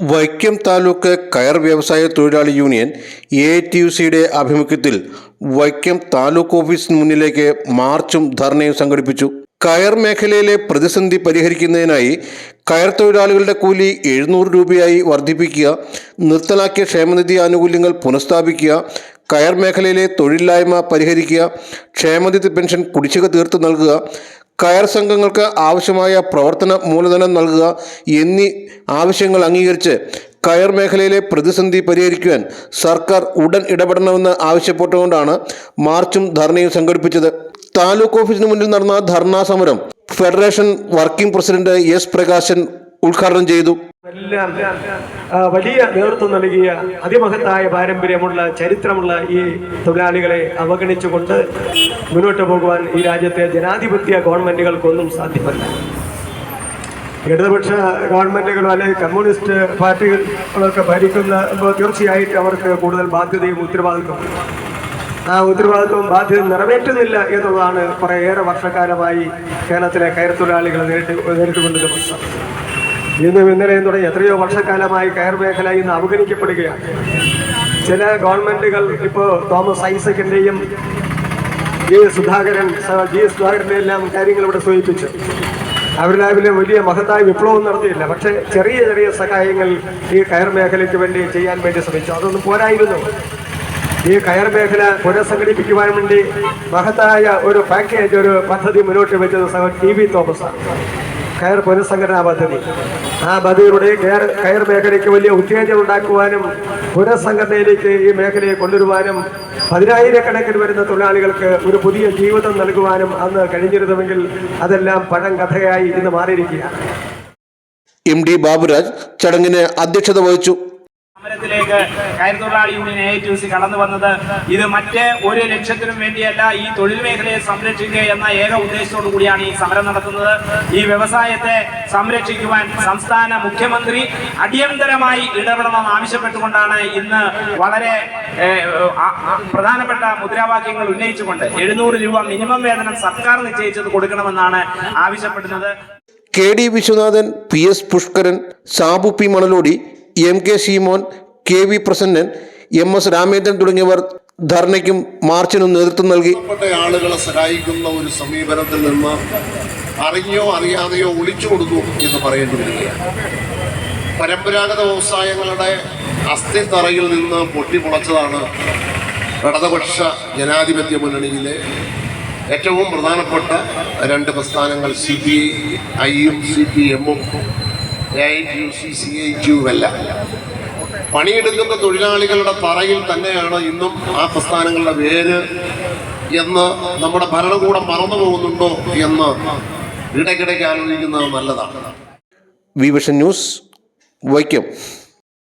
വൈക്കം താലൂക്ക് കയർ വ്യവസായ തൊഴിലാളി യൂണിയൻ എ ടി യു സിയുടെ ആഭിമുഖ്യത്തിൽ വൈക്കം താലൂക്ക് ഓഫീസിന് മുന്നിലേക്ക് മാർച്ചും ധർണയും സംഘടിപ്പിച്ചു. കയർ മേഖലയിലെ പ്രതിസന്ധി പരിഹരിക്കുന്നതിനായി കയർ തൊഴിലാളികളുടെ കൂലി എഴുന്നൂറ് രൂപയായി വർദ്ധിപ്പിക്കുക നിർത്തലാക്കിയ ക്ഷേമനിധി ആനുകൂല്യങ്ങൾ പുനഃസ്ഥാപിക്കുക കയർ മേഖലയിലെ തൊഴിലില്ലായ്മ പരിഹരിക്കുക ക്ഷേമനിധി പെൻഷൻ കുടിശ്ശിക തീർത്ത് നൽകുക കയർ സംഘങ്ങൾക്ക് ആവശ്യമായ പ്രവർത്തന മൂലധനം നൽകുക എന്നീ ആവശ്യങ്ങൾ അംഗീകരിച്ച് കയർ മേഖലയിലെ പ്രതിസന്ധി പരിഹരിക്കുവാൻ സർക്കാർ ഉടൻ ഇടപെടണമെന്ന് ആവശ്യപ്പെട്ടുകൊണ്ടാണ് മാർച്ചും ധർണയും സംഘടിപ്പിച്ചത്. താലൂക്ക് ഓഫീസിന് മുന്നിൽ നടന്ന ധർണാ സമരം federation working president S Prakashan ഉദ്ഘാടനം ചെയ്തു. വലിയ നേതൃത്വം നൽകിയ അതിമഹത്തായ പാരമ്പര്യമുള്ള ചരിത്രമുള്ള ഈ തൊഴിലാളികളെ അവഗണിച്ചുകൊണ്ട് മുന്നോട്ട് പോകുവാൻ ഈ രാജ്യത്തെ ജനാധിപത്യ ഗവൺമെന്റുകൾക്കൊന്നും സാധ്യമല്ല. ഇടതുപക്ഷ ഗവൺമെന്റുകളോ അല്ലെങ്കിൽ കമ്മ്യൂണിസ്റ്റ് പാർട്ടികളൊക്കെ ഭരിക്കുന്ന തീർച്ചയായിട്ടും അവർക്ക് കൂടുതൽ ബാധ്യതയും ഉത്തരവാദിത്വം ആ ഉത്തരവാദിത്വവും ബാധ്യത നിറവേറ്റുന്നില്ല എന്നുള്ളതാണ് കുറേയേറെ വർഷക്കാലമായി കേരളത്തിലെ കയർ തൊഴിലാളികൾ നേരിട്ട് നേരിട്ടുകൊണ്ടിരുന്ന പ്രശ്നം. ഇന്നും ഇന്നലെയും തുടങ്ങി എത്രയോ വർഷക്കാലമായി കയർ മേഖല ഇന്ന് അവഗണിക്കപ്പെടുകയാണ്. ചില ഗവൺമെന്റുകൾ ഇപ്പോൾ തോമസ് ഐസക്കിന്റെയും ജി സുധാകരൻ ജി എസ് സുധാകരന്റെ എല്ലാം കാര്യങ്ങൾ ഇവിടെ സൂചിപ്പിച്ചു. അവരിലാവിലെ വലിയ മഹത്തായ വിപ്ലവം നടത്തിയില്ല. പക്ഷേ ചെറിയ ചെറിയ സഹായങ്ങൾ ഈ കയർ മേഖലയ്ക്ക് വേണ്ടി ചെയ്യാൻ വേണ്ടി ശ്രമിച്ചു. അതൊന്നും പോരായിരുന്നു. ഈ കയർ മേഖല പുനഃസംഘടിപ്പിക്കുവാൻ വേണ്ടി മഹത്തായ ഒരു പാക്കേജ് ഒരു പദ്ധതി മുന്നോട്ട് വെച്ചത് സഹ ടി വി തോമസാണ്. കയർ പുനഃസംഘടനാ പദ്ധതി. ആ പദ്ധതിയിലൂടെ കയർ കയർ മേഖലയ്ക്ക് വലിയ ഉത്തേജനം ഉണ്ടാക്കുവാനും പുനഃസംഘടനയിലേക്ക് ഈ മേഖലയെ കൊണ്ടുവരുവാനും പതിനായിരക്കണക്കിന് വരുന്ന തൊഴിലാളികൾക്ക് ഒരു പുതിയ ജീവിതം നൽകുവാനും അന്ന് കഴിഞ്ഞിരുന്നുവെങ്കിൽ അതെല്ലാം പഴം കഥയായി ഇന്ന് മാറിയിരിക്കുകയാണ്. എം ഡി ബാബുരാജ് ചടങ്ങിന് അധ്യക്ഷത വഹിച്ചു. സമരത്തിലേക്ക് കയർ തൊഴിലാളി യൂണിയൻ എ ടി സി കടന്നു വന്നത്. ഇത് മറ്റേ ഒരു ലക്ഷ്യത്തിനും വേണ്ടിയല്ല ഈ തൊഴിൽ മേഖലയെ സംരക്ഷിക്കുക എന്ന ഏക ഉദ്ദേശത്തോടു കൂടിയാണ് ഈ സമരം നടത്തുന്നത്. ഈ വ്യവസായത്തെ സംരക്ഷിക്കുവാൻ സംസ്ഥാന മുഖ്യമന്ത്രി അടിയന്തരമായി ഇടപെടണമെന്ന് ആവശ്യപ്പെട്ടുകൊണ്ടാണ് ഇന്ന് വളരെ പ്രധാനപ്പെട്ട മുദ്രാവാക്യങ്ങൾ ഉന്നയിച്ചുകൊണ്ട് എഴുന്നൂറ് രൂപ മിനിമം വേതനം സർക്കാർ നിശ്ചയിച്ചത് കൊടുക്കണമെന്നാണ് ആവശ്യപ്പെടുന്നത്. K D Viswanathan P S Pushkaran Sabu P Manalody M K Seemon K V Prasannan M S Ramendran തുടങ്ങിയവർ ധർണയ്ക്കും മാർച്ചിനും നേതൃത്വം നൽകി. ആളുകളെ സഹായിക്കുന്ന ഒരു സമീപനത്തിൽ നിന്ന് അറിഞ്ഞോ അറിയാതെയോ ഒളിച്ചു കൊടുത്തു എന്ന് പറയേണ്ടി വരികയാണ് പരമ്പരാഗത വ്യവസായങ്ങളുടെ അസ്ഥിത്തറയിൽ നിന്ന് പൊട്ടിമുളച്ചതാണ് ഇടതുപക്ഷ ജനാധിപത്യ മുന്നണിയിലെ ഏറ്റവും പ്രധാനപ്പെട്ട രണ്ട് പ്രസ്ഥാനങ്ങൾ സി പി ഐയും സി പി എമ്മും A I T U C C I ടിയുമല്ല പണിയെടുക്കുന്ന തൊഴിലാളികളുടെ തറയിൽ തന്നെയാണ് ഇന്നും ആ പ്രസ്ഥാനങ്ങളുടെ വേര് എന്ന് നമ്മുടെ ഭരണകൂടം മറന്നു പോകുന്നുണ്ടോ എന്ന് ഇടയ്ക്കിടയ്ക്ക് ആലോചിക്കുന്നത് നല്ലതാണ്. Vision news Vaikom.